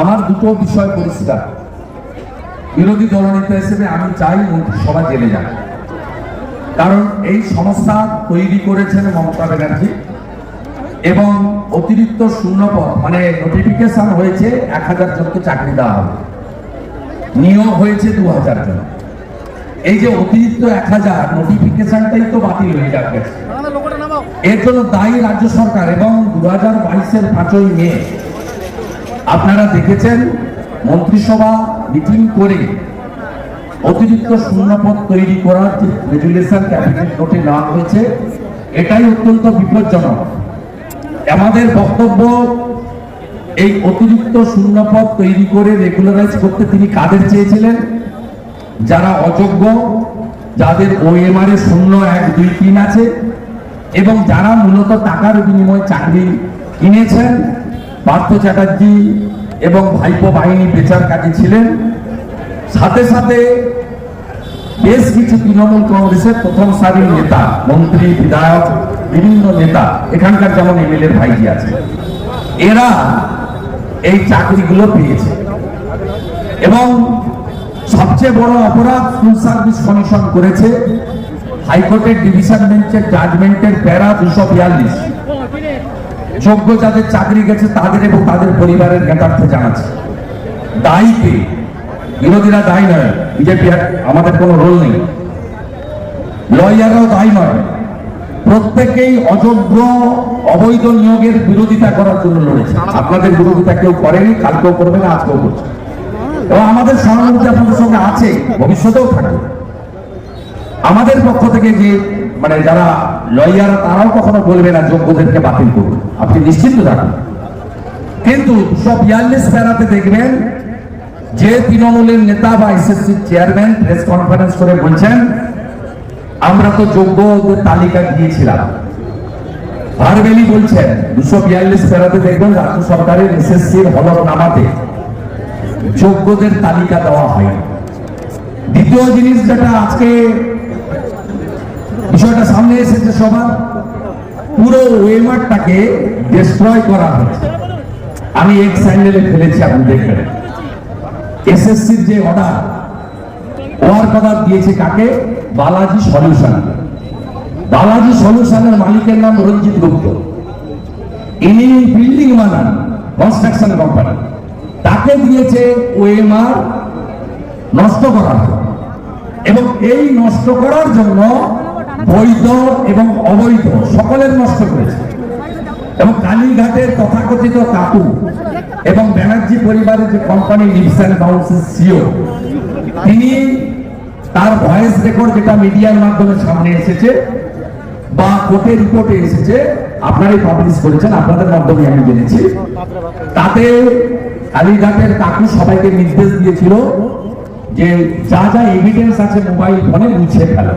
আমার দুটো বিষয় পরিষ্কার। বিরোধী দলনেতা হিসেবে আমি চাই মন্ত্রিসভা জেলে যান কারণ এই সমস্যা তৈরি করেছেন মমতা ব্যানার্জি এবং অতিরিক্ত শূন্যপদ মানে নোটিফিকেশন হয়েছে এক হাজার জনকে চাকরি দেওয়া হবে। নিয়োগ হয়েছে দু হাজার জন। এই যে অতিরিক্ত এক হাজার নোটিফিকেশনটাই তো বাতিল হয়ে যাবে। এর জন্য দায়ী রাজ্য সরকার এবং দু হাজার বাইশের পাঁচই মে আপনারা দেখেছেন মন্ত্রিসভা মিটিং করে অতিরিক্ত শূন্যপদ তৈরি করার যে রেজুলেশন ক্যাবিনেট নোটে নেওয়া হয়েছে, এটাই অত্যন্ত বিপজ্জনক। আমাদের বক্তব্য, এই অতিরিক্ত শূন্যপদ তৈরি করে রেগুলারাইজ করতে তিনি কাদের চেয়েছিলেন? যারা অযোগ্য, যাদের ওএমআর এ শূন্য এক দুই তিন আছে, এবং যারা মূলত টাকার বিনিময়ে চাকরি কিনেছেন পার্থ চ্যাটার্জি এবং ভাইপো বাহিনী বেচার কাজে ছিলেন। সাথে সাথে বেশ কিছু তৃণমূল কংগ্রেসের প্রথম সারির নেতা, মন্ত্রী, বিধায়ক, বিভিন্ন নেতা, এখানকার যেমন এমএলএ ভাইজি আছে, এরা এই চাকরিগুলো পেয়েছে। এবং সবচেয়ে বড় অপরাধ ফুল সার্ভিস কমিশন করেছে, হাইকোর্টের ডিভিশন বেঞ্চের জাজমেন্টের প্যারা দুশো বিয়াল্লিশ। যোগ্য যাদের চাকরি গেছে তাদের এবং তাদের পরিবারের জ্ঞাতার্থে জানাচ্ছে। দায়ীকে বিরোধীরা দায়ী নয়, বিজেপি আমাদের কোনো রোল নেই। লয়াররাও দায়ী নয়। প্রত্যেকেই অযোগ্য, অবৈধ নিয়োগের বিরোধিতা করার জন্য লড়েছে। আপনাদের বিরোধিতা কেউ করেনি, কালকেও করবে না, আজকেও করছে। এবং আমাদের সহানুভূতি আপনাদের সঙ্গে আছে, ভবিষ্যতেও থাকবে। আমাদের পক্ষ থেকে যে মানে যারা লয়ার, তারাও কখনো বলবে না, যোগ্যদেরকে বাতিল করুন। আপনি নিশ্চিন্ত থাকুন কিন্তু দুশো বিয়াল্লিশ প্যারাতে দেখবেন, যে তৃণমূলের নেতা বা এসএসসি চেয়ারম্যান প্রেস কনফারেন্স করে বলছেন, আমরা তো যোগ্যদের তালিকা দিয়েছিলাম। ভারবেলি বলছেন দুশো বিয়াল্লিশ প্যারাতে দেখবেন, রাজ্য সরকারের এসএসসির হলফনামাতে যোগ্যদের তালিকা দেওয়া হয় দ্বিতীয় জিনিস যেটা আজকে বিষয়টা সামনে এসেছে সবার। পুরো ওয়েমারটাকে ডিস্ট্রয় করা হয়েছে। আমি এক স্যান্ডেলে ফেলেছি, আপনি দেখবেন। এসএসসির যে অর্ডার ওয়ার্ক অর্ডার দিয়েছে কাকে? বালাজি সলিউশন। বালাজি সলিউশনের মালিকের নাম রঞ্জিত গুপ্ত। ইনি বিল্ডিং বানান কনস্ট্রাকশন কোম্পানি তাকে দিয়েছে ওএমআর নষ্ট করার এবং এই নষ্ট করার জন্য বৈধ এবং অবৈধ, সকলের নষ্ট করেছে। এবং কালীঘাটের তথাকথিত কাকু এবং ব্যানার্জি পরিবারের যে কোম্পানি লিপস অ্যান্ড বাউন্সের সিও তিনি তার ভয়েস রেকর্ড যেটা মিডিয়ার মাধ্যমে সামনে এসেছে বা কোর্টে রিপোর্টে এসেছে, আপনারাই পাবলিশ করেছেন, আপনাদের মাধ্যমে আমি জেনেছি। তাতে কালীঘাটের কাকু সবাইকে নির্দেশ দিয়েছিল যে যা যা এভিডেন্স আছে মোবাইল ফোনে মুছে ফেলো।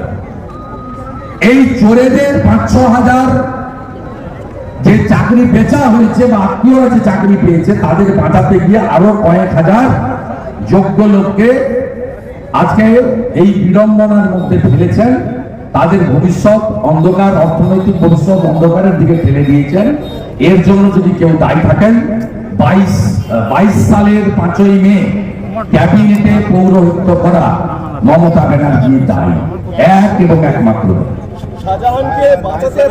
এই চোরেদের পাঁচ হাজার যে চাকরি বেচা হয়েছে বা আত্মীয়রা যে চাকরি পেয়েছে, তাদের বাঁচাতে গিয়ে আরও কয়েক হাজার যোগ্য লোককে আজকে এই বিড়ম্বনার মধ্যে ফেলেছেন। তাদের ভবিষ্যৎ অন্ধকার, অর্থনৈতিক ভবিষ্যৎ অন্ধকারের দিকে ঠেলে দিয়েছেন। এর জন্য যদি কেউ দায়ী থাকেন, বাইশ বাইশ সালের পাঁচই মে ক্যাবিনেটে পৌরহিত্য করা মমতা ব্যানার্জি দায়ী। এক এবং একমাত্র শাহজাহানকে বাঁচাতে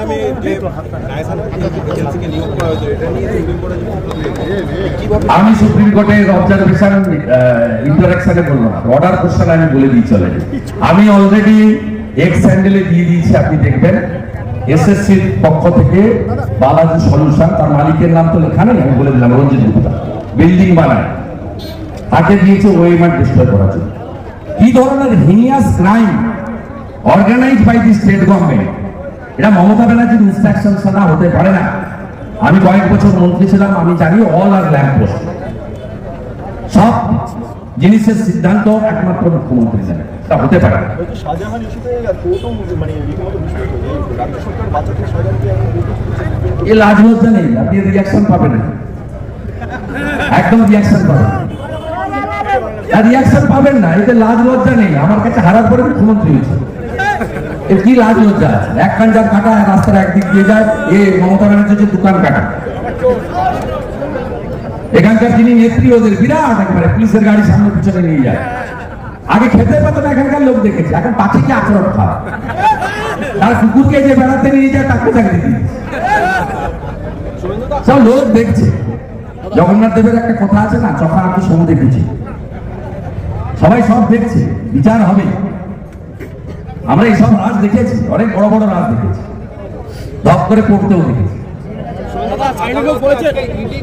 আমি সুপ্রিম আমি কোর্টের অবজারভেশন ইন্টারাকশনে বলব না। অর্ডার কোশ্চেন আমি বলে দিই চলে আমি অলরেডি এক্স হ্যান্ডেলে দিয়ে দিয়েছি আপনি দেখবেন। এসএসসির পক্ষ থেকে বালাজি সলিউশন তার মালিকের নাম তো লেখা নেই আমি বলে দিলাম রঞ্জিত গুপ্তা। বিল্ডিং বানায়। তাকে দিয়েছে ওয়েমার ডিস্ট্রয় করার জন্য। কি ধরনের heinous crime organize by the state government Mamata Mamata ব্যানার্জির ইনস্ট্রাকশন ছাড়া হতে পারে না। আমি কয়েক বছর মন্ত্রী ছিলাম, আমি জানি অল আর ল্যাম্প সব জিনিসের সিদ্ধান্ত একমাত্র মুখ্যমন্ত্রী জানে তা হতে পারে। না এ লাজ লজ্জা নেই, আপনি রিয়াকশন পাবেন না। একদম রিয়াকশন পাবেন আর রিয়াকশন পাবেন না, এতে লাজ লজ্জা নেই। আমার কাছে হারার পরে মুখ্যমন্ত্রী হয়েছে। এর কি লাজ লজ্জা আছে এক কাঞ্জার কাটা রাস্তার একদিক দিয়ে যায়, এ মমতা ব্যানার্জি হচ্ছে দোকান কাটা। এখানকার যিনি নেত্রী, ওদের বিরাট একবারে পুলিশের গাড়ি সামনে পিছনে নিয়ে যায়। আগে খেতে পেত না, এখানকার লোক দেখেছে। এখন পাখিকে আচরণ খাওয়া আর কুকুরকে যে বেড়াতে নিয়ে যায় তাকে চাকরি দিচ্ছে সব লোক দেখছে। জগন্নাথ দেবের একটা কথা আছে না চোখা আমি সমুদ্রে বুঝি সবাই সব দেখছে, বিচার হবে। আমরা এইসব রাজ দেখেছি অনেক বড় বড় রাজ দেখেছি। ধপ করে পড়তেও দেখেছি।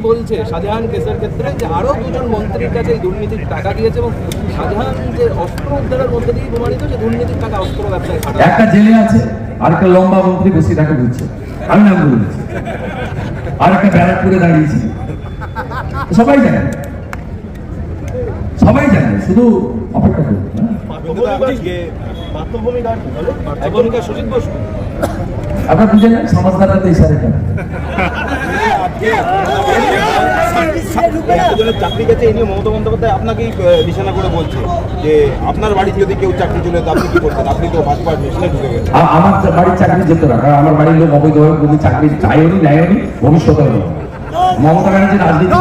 বলছে শাহজাহান কেসের ক্ষেত্রে যে আরও দুজন মন্ত্রীর কাছে এই দুর্নীতির টাকা দিয়েছে এবং শাহজাহান যে অস্ত্র উদ্ধারের মধ্যে দিয়ে প্রমাণিত যে দুর্নীতির টাকা অস্ত্র ব্যবসায় একটা জেলে আছে আর একটা লম্বা মন্ত্রী বসে তাকে বুঝছে। আমি নাম বলেছি আর একটা ব্যারাকপুরে দাঁড়িয়েছি। সবাই জানে। সবাই জানে শুধু অপেক্ষা করুন আপনার ইশারে চাকরি গেছে এই নিয়ে মমতা বন্দ্যোপাধ্যায় আপনাকেই নিশানা করে বলছে যে আপনার বাড়িতে যদি কেউ চাকরি চলে যেত আপনি কি করতেন আপনি তো ভাজপার মেশিনে ঢুকে গেছেন। আমার বাড়ির চাকরি যেত না কারণ আমার বাড়ির লোক অবৈধভাবে কোনো চাকরি চাইওনি নেয়নি ভবিষ্যতেও নেই মমতা ব্যানার্জি রাজনীতি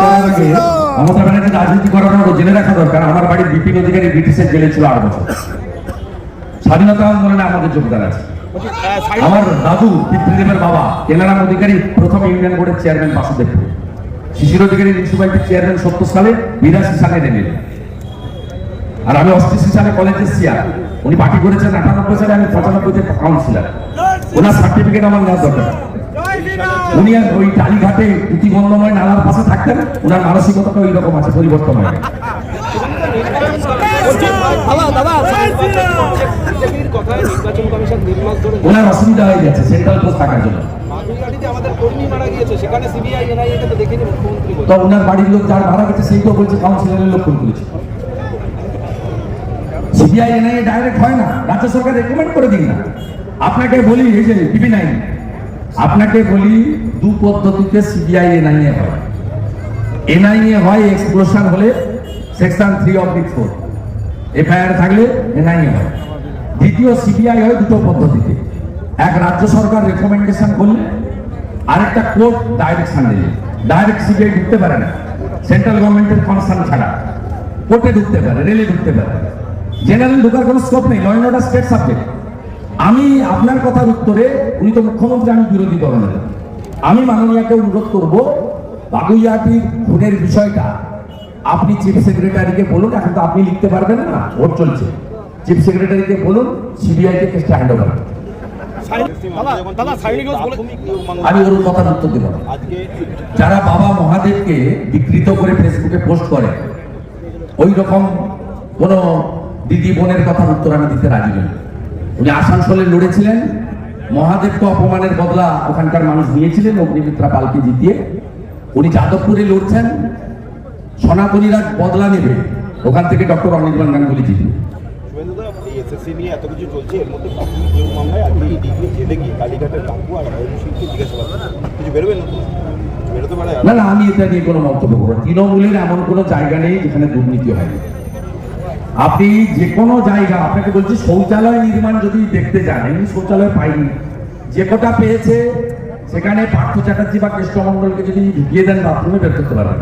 মমতা ব্যানার্জি রাজনীতি আগে জেনে রাখা দরকার। আমার বাড়ির বিপিন অধিকারী ব্রিটিশের জেলে ছিল আট বছর। স্বাধীনতা আন্দোলনে আমাদের যোগদান আছে। আমার দাদু পিতৃদেবের বাবা কেনারাম অধিকারী, প্রথম ইউনিয়ন বোর্ডের চেয়ারম্যান বাসুদেবপুর শিশির অধিকারী মিউনিসিপ্যালিটির চেয়ারম্যান সত্তর সালে বিরাশি সালে নেমেন আর আমি অষ্টাশি সালে কলেজের সিয়ার উনি পার্টি করেছেন আটানব্বই সালে, আমি পঁচানব্বইতে কাউন্সিলার ওনার সার্টিফিকেট আমার নেওয়ার দরকার। উনি আর ওই টালিঘাটে প্রতিবন্ধময় নালার পাশে থাকতেন ওনার মানসিকতাটা ওই রকম আছে, পরিবর্তন হয় অসুবিধা হয়ে থাকার জন্য। ওনার বাড়ির লোক কাউন্সিলরের লোক করেছে। সিবিআই ডাইরেক্ট হয় না, রাজ্য সরকার রেকমেন্ড করে আপনাকে বলি টিভি নাইন আপনাকে বলি দু পদ্ধতিতে সিবিআই এনআইএ হয়। এনআইএ হয় এক্সপ্লোশন হলে section three of the four FIR থাকলে এনআইএ হয়। দ্বিতীয় সিবিআই হয় দুটো পদ্ধতিতে। এক রাজ্য সরকার রেকমেন্ডেশন করলে, আরেকটা কোর্ট ডাইরেকশন দিলে ডাইরেক্ট সিবিআই ঢুকতে পারে না। সেন্ট্রাল গভর্নমেন্টের কনসার্ন ছাড়া। কোর্টে ঢুকতে পারে রেলে ঢুকতে পারে। জেনারেল ঢুকার কোনো স্কোপ নেই ল অর্ডার স্টেট সাবজেক্ট আমি আপনার কথার উত্তরে, উনি তো মুখ্যমন্ত্রী, আমি বিরোধী দলের আমি মাননীয়াকে অনুরোধ করব বাগুইয়াটির খুনের বিষয়টা আপনি চিফ সেক্রেটারিকে বলুন এখন তো আপনি লিখতে পারবেন না ভোট চলছে। চিফ সেক্রেটারিকে বলুন সিবিআই কে কেসটা হ্যান্ড ওভার আমি ওর কথার উত্তর দেব আজকে যারা বাবা মহাদেবকে বিকৃত করে ফেসবুকে পোস্ট করে ওই রকম কোন দিদি বোনের কথার উত্তর আমি দিতে রাজি নই। উনি আসানসোলে লড়েছিলেন মহাদেবকে অপমানের বদলা ওখানকার মানুষ নিয়েছিলেন অগ্নিমিত্রা পালকে জিতিয়ে। উনি যাদবপুরে লড়ছেন সনাতনীরা বদলা নেবে। ওখান থেকে ডক্টর অনির্বাণ গাঙ্গুলি জিতবে। না না আমি এটা নিয়ে কোনো মন্তব্য করব তৃণমূলের এমন কোনো জায়গা নেই যেখানে দুর্নীতি হয়নি আপনি যে কোনো জায়গা, আপনাকে বলছি শৌচালয় নির্মাণ যদি দেখতে যান, এমনি শৌচালয় পাইনি, যে কটা পেয়েছে, সেখানে পার্থ চ্যাটার্জি বা কৃষ্ণমন্ডলকে যদি ঢুকিয়ে দেন, বাথরুমে বের করতে পারবেন।